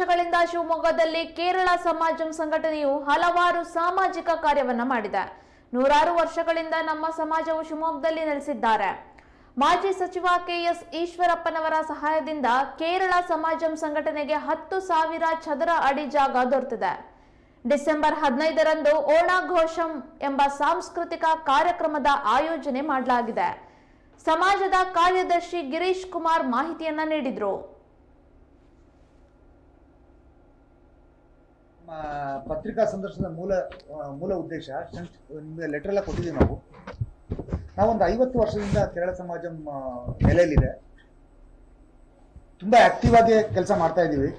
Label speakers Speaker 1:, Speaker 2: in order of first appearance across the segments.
Speaker 1: ವರ್ಷಗಳಿಂದ ಶಿವಮೊಗ್ಗದಲ್ಲಿ ಕೇರಳ ಸಮಾಜಂ ಸಂಘಟನೆಯು ಹಲವಾರು ಸಾಮಾಜಿಕ ಕಾರ್ಯವನ್ನ ಮಾಡಿದೆ. ನೂರಾರು ವರ್ಷಗಳಿಂದ ನಮ್ಮ ಸಮಾಜವು ಶಿವಮೊಗ್ಗದಲ್ಲಿ ನೆಲೆಸಿದ್ದಾರೆ. ಮಾಜಿ ಸಚಿವ ಕೆಎಸ್ ಈಶ್ವರಪ್ಪನವರ ಸಹಾಯದಿಂದ ಕೇರಳ ಸಮಾಜಂ ಸಂಘಟನೆಗೆ ಹತ್ತು ಸಾವಿರ ಚದರ ಅಡಿ ಜಾಗ ದೊರೆತಿದೆ. ಡಿಸೆಂಬರ್ ಹದಿನೈದರಂದು ಓಣಾಘೋಷಂ ಎಂಬ ಸಾಂಸ್ಕೃತಿಕ ಕಾರ್ಯಕ್ರಮದ ಆಯೋಜನೆ ಮಾಡಲಾಗಿದೆ. ಸಮಾಜದ ಕಾರ್ಯದರ್ಶಿ ಗಿರೀಶ್ ಕುಮಾರ್ ಮಾಹಿತಿಯನ್ನ ನೀಡಿದ್ರು.
Speaker 2: ಪತ್ರಿಕಾ ಸಂದರ್ಶನದ ಮೂಲ ಮೂಲ ಉದ್ದೇಶ ನಿಮಗೆ ಲೆಟರ್ ಎಲ್ಲ ಕೊಟ್ಟಿದ್ದೀವಿ ನಾವು. ನಾವೊಂದು ಐವತ್ತು ವರ್ಷದಿಂದ ಕೇರಳ ಸಮಾಜಂ ನೆಲೆಯಲ್ಲಿದೆ. ತುಂಬ ಆಕ್ಟಿವ್ ಆಗಿ ಕೆಲಸ ಮಾಡ್ತಾ ಇದ್ದೀವಿ.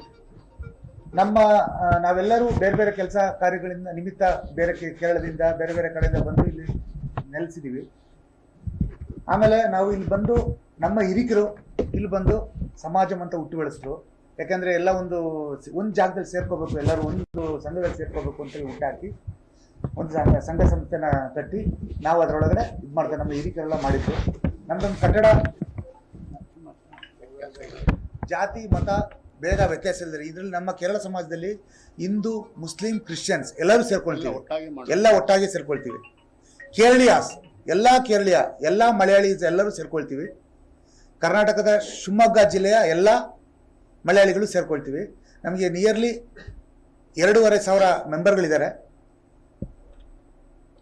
Speaker 2: ನಮ್ಮ ನಾವೆಲ್ಲರೂ ಬೇರೆ ಬೇರೆ ಕೆಲಸ ಕಾರ್ಯಗಳಿಂದ ನಿಮಿತ್ತ ಬೇರೆ ಕೇರಳದಿಂದ ಬೇರೆ ಬೇರೆ ಕಡೆಯಿಂದ ಬಂದು ಇಲ್ಲಿ ನೆಲೆಸಿದ್ದೀವಿ. ಆಮೇಲೆ ನಾವು ಇಲ್ಲಿ ಬಂದು ನಮ್ಮ ಹಿರಿಕರು ಇಲ್ಲಿ ಬಂದು ಸಮಾಜಂ ಅಂತ ಹುಟ್ಟು ಬೆಳೆಸಿದ್ರು ಯಾಕಂದ್ರೆ ಎಲ್ಲ ಒಂದು ಒಂದು ಜಾಗದಲ್ಲಿ ಸೇರ್ಕೋಬೇಕು ಎಲ್ಲರೂ ಒಂದು ಸಂಘದಲ್ಲಿ ಸೇರ್ಕೋಬೇಕು ಅಂತ ಊಟ ಹುಟ್ಟಾಕಿ ಒಂದು ಸಂಘ ಸಂಘ ಸಂಸ್ಥೆನ ಕಟ್ಟಿ ನಾವು ಅದರೊಳಗಡೆ ಇದು ಮಾಡ್ತೇವೆ ನಮ್ಮ ಹಿರಿಕರೆಲ್ಲ ಮಾಡಿದ್ದು. ನಮ್ದೊಂದು ಕಟ್ಟಡ ಜಾತಿ ಮತ ಭೇದ ವ್ಯತ್ಯಾಸ ಇಲ್ಲದೆ ಇದರಲ್ಲಿ ನಮ್ಮ ಕೇರಳ ಸಮಾಜದಲ್ಲಿ ಹಿಂದೂ ಮುಸ್ಲಿಂ ಕ್ರಿಶ್ಚಿಯನ್ಸ್ ಎಲ್ಲರೂ ಸೇರ್ಕೊಳ್ತೀವಿ. ಎಲ್ಲ ಒಟ್ಟಾಗಿ ಸೇರ್ಕೊಳ್ತೀವಿ. ಕೇರಳಿಯಾಸ್ ಎಲ್ಲ ಕೇರಳೀಯ ಎಲ್ಲ ಮಲಯಾಳೀಸ್ ಎಲ್ಲರೂ ಸೇರ್ಕೊಳ್ತೀವಿ. ಕರ್ನಾಟಕದ ಶಿವಮೊಗ್ಗ ಜಿಲ್ಲೆಯ ಎಲ್ಲ ಮಲಯಾಳಿಗಳು ಸೇರ್ಕೊಳ್ತೀವಿ. ನಮಗೆ ನಿಯರ್ಲಿ ಎರಡೂವರೆ ಸಾವಿರ ಮೆಂಬರ್ಗಳಿದ್ದಾರೆ.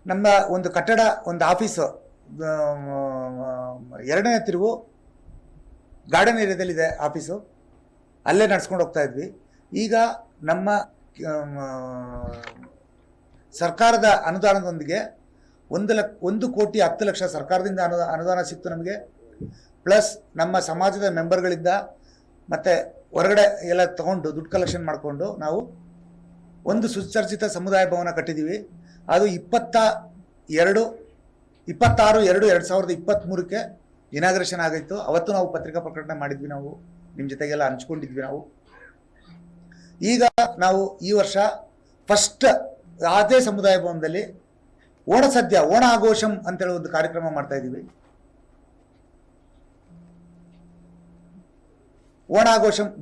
Speaker 2: ನಮ್ಮ ಒಂದು ಕಟ್ಟಡ, ಒಂದು ಆಫೀಸು ಎರಡನೇ ತಿರುವು ಗಾರ್ಡನ್ ಏರಿಯಾದಲ್ಲಿದೆ ಆಫೀಸು. ಅಲ್ಲೇ ನಡ್ಸ್ಕೊಂಡು ಹೋಗ್ತಾ ಇದ್ವಿ. ಈಗ ನಮ್ಮ ಸರ್ಕಾರದ ಅನುದಾನದೊಂದಿಗೆ ಒಂದು ಲಕ್, ಒಂದು ಕೋಟಿ ಹತ್ತು ಲಕ್ಷ ಸರ್ಕಾರದಿಂದ ಅನು ಅನುದಾನ ಸಿಕ್ತು ನಮಗೆ. ಪ್ಲಸ್ ನಮ್ಮ ಸಮಾಜದ ಮೆಂಬರ್ಗಳಿಂದ ಮತ್ತು ಹೊರಗಡೆ ಎಲ್ಲ ತಗೊಂಡು ದುಡ್ಡು ಕಲೆಕ್ಷನ್ ಮಾಡಿಕೊಂಡು ನಾವು ಒಂದು ಸುಸರ್ಜಿತ ಸಮುದಾಯ ಭವನ ಕಟ್ಟಿದ್ದೀವಿ ಅದು ಇಪ್ಪತ್ತ ಎರಡು, ಇಪ್ಪತ್ತಾರು, ಎರಡು ಎರಡು ಸಾವಿರದ ಇಪ್ಪತ್ತ್ಮೂರಕ್ಕೆ ಇನಾಗ್ರೇಷನ್ ಆಗಿತ್ತು. ಅವತ್ತು ನಾವು ಪತ್ರಿಕಾ ಪ್ರಕಟಣೆ ಮಾಡಿದ್ವಿ ನಾವು. ನಿಮ್ಮ ಜೊತೆಗೆಲ್ಲ ಹಂಚ್ಕೊಂಡಿದ್ವಿ ನಾವು. ಈಗ ನಾವು ಈ ವರ್ಷ ಫಸ್ಟ್ ಅದೇ ಸಮುದಾಯ ಭವನದಲ್ಲಿ ಓಣ ಸದ್ಯ, ಓಣ ಆಘೋಷಂ ಅಂತೇಳಿ ಒಂದು ಕಾರ್ಯಕ್ರಮ ಮಾಡ್ತಾ ಇದ್ದೀವಿ ಓಣ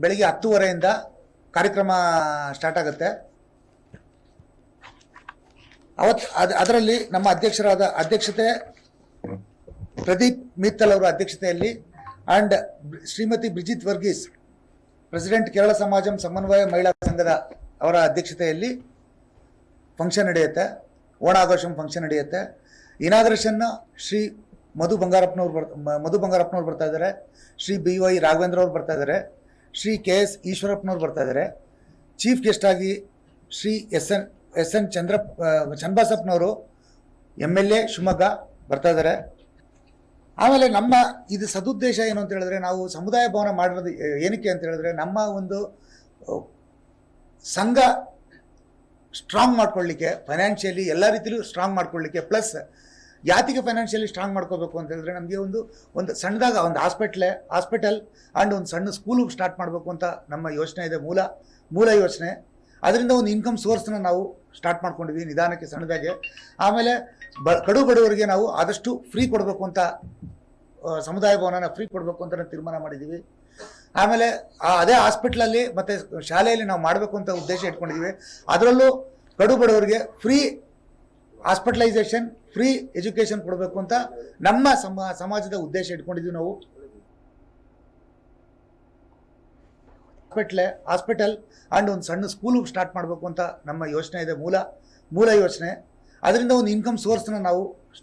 Speaker 2: ಬೆಳಗ್ಗೆ ಹತ್ತುವರೆಯಿಂದ ಕಾರ್ಯಕ್ರಮ ಸ್ಟಾರ್ಟ್ ಆಗುತ್ತೆ. ಅವತ್ ಅದ್, ಅದರಲ್ಲಿ ನಮ್ಮ ಅಧ್ಯಕ್ಷರಾದ ಅಧ್ಯಕ್ಷತೆ ಪ್ರದೀಪ್ ಮಿತ್ತಲ್ ಅವರ ಅಧ್ಯಕ್ಷತೆಯಲ್ಲಿ ಅಂಡ್ ಶ್ರೀಮತಿ ಬ್ರಿಜಿತ್ ವರ್ಗೀಸ್, ಪ್ರೆಸಿಡೆಂಟ್ ಕೇರಳ ಸಮಾಜಂ ಸಮನ್ವಯ ಮಹಿಳಾ ಸಂಘದ ಅವರ ಅಧ್ಯಕ್ಷತೆಯಲ್ಲಿ ಫಂಕ್ಷನ್ ನಡೆಯುತ್ತೆ. ಓಣಾಘೋಷಂ ಫಂಕ್ಷನ್ ನಡೆಯುತ್ತೆ. ಇನಾಗ್ರೇಷನ್ನ ಶ್ರೀ ಮಧು ಬಂಗಾರಪ್ಪನವ್ರು ಬರ್ ಮಧು ಬಂಗಾರಪ್ಪನವ್ರು ಬರ್ತಾ ಇದ್ದಾರೆ ಶ್ರೀ ಬಿ ವೈ ರಾಘವೇಂದ್ರ ಅವ್ರು ಬರ್ತಾ ಇದ್ದಾರೆ ಶ್ರೀ ಕೆ ಎಸ್ ಈಶ್ವರಪ್ಪನವ್ರು ಬರ್ತಾ ಇದ್ದಾರೆ chief ಗೆಸ್ಟಾಗಿ Shri S N S N Chandra ಚನ್ನಬಸಪ್ಪನವರು M L A, Shivamogga ಬರ್ತಾ ಇದ್ದಾರೆ ಆಮೇಲೆ ನಮ್ಮ ಇದು ಸದುದ್ದೇಶ ಏನು ಅಂತ ಹೇಳಿದ್ರೆ ನಾವು ಸಮುದಾಯ ಭವನ ಮಾಡಿರೋದು ಏನಕ್ಕೆ ಅಂತ ಹೇಳಿದ್ರೆ ನಮ್ಮ ಒಂದು ಸಂಘ ಸ್ಟ್ರಾಂಗ್ ಮಾಡ್ಕೊಳ್ಳಿಕ್ಕೆ ಫೈನಾನ್ಷಿಯಲಿ ಎಲ್ಲ ರೀತಿಯಲ್ಲೂ ಸ್ಟ್ರಾಂಗ್ ಮಾಡ್ಕೊಳ್ಳಿಕ್ಕೆ ಪ್ಲಸ್ ಯಾತಿಗೆ ಫೈನಾನ್ಷಿಯಲಿ ಸ್ಟ್ರಾಂಗ್ ಮಾಡ್ಕೋಬೇಕು ಅಂತ ಹೇಳಿದ್ರೆ ನಮಗೆ ಒಂದು ಒಂದು ಸಣ್ಣದಾಗ ಒಂದು ಹಾಸ್ಪಿಟ್ಲೆ ಹಾಸ್ಪಿಟಲ್ ಆ್ಯಂಡ್ ಒಂದು ಸಣ್ಣ ಸ್ಕೂಲು ಸ್ಟಾರ್ಟ್ ಮಾಡಬೇಕು ಅಂತ ನಮ್ಮ ಯೋಚನೆ ಇದೆ, ಮೂಲ ಮೂಲ ಯೋಚನೆ. ಅದರಿಂದ ಒಂದು ಇನ್ಕಮ್ ಸೋರ್ಸ್ನ ನಾವು ಸ್ಟಾರ್ಟ್ ಮಾಡ್ಕೊಂಡಿದ್ವಿ ನಿಧಾನಕ್ಕೆ ಸಣ್ಣದಾಗೆ. ಆಮೇಲೆ ಬ, ಕಡು ಬಡವರಿಗೆ ನಾವು ಆದಷ್ಟು ಫ್ರೀ ಕೊಡಬೇಕು ಅಂತ ಸಮುದಾಯ ಭವನನ ಫ್ರೀ ಕೊಡಬೇಕು ಅಂತ ನಾವು ತೀರ್ಮಾನ ಮಾಡಿದ್ದೀವಿ ಆಮೇಲೆ ಅದೇ ಹಾಸ್ಪಿಟ್ಲಲ್ಲಿ ಮತ್ತು ಶಾಲೆಯಲ್ಲಿ ನಾವು ಮಾಡಬೇಕು ಅಂತ ಉದ್ದೇಶ ಇಟ್ಕೊಂಡಿದ್ದೀವಿ ಅದರಲ್ಲೂ ಕಡು ಬಡವರಿಗೆ ಫ್ರೀ ಹಾಸ್ಪಿಟಲೈಸೇಷನ್ ಫ್ರೀ ಎಜುಕೇಶನ್ ಕೊಡಬೇಕು ಅಂತ ನಮ್ಮ ಸಮ, ಸಮಾಜದ ಉದ್ದೇಶ ಇಟ್ಕೊಂಡಿದ್ದೀವಿ ನಾವು. ಹಾಸ್ಪಿಟ್ಲೆ, ಹಾಸ್ಪಿಟಲ್ ಆ್ಯಂಡ್ ಒಂದು ಸಣ್ಣ ಸ್ಕೂಲು ಸ್ಟಾರ್ಟ್ ಮಾಡಬೇಕು ಅಂತ ನಮ್ಮ ಯೋಚನೆ ಇದೆ ಮೂಲ ಮೂಲ ಯೋಚನೆ. ಅದರಿಂದ ಒಂದು ಇನ್ಕಮ್ ಸೋರ್ಸ್ನ ನಾವು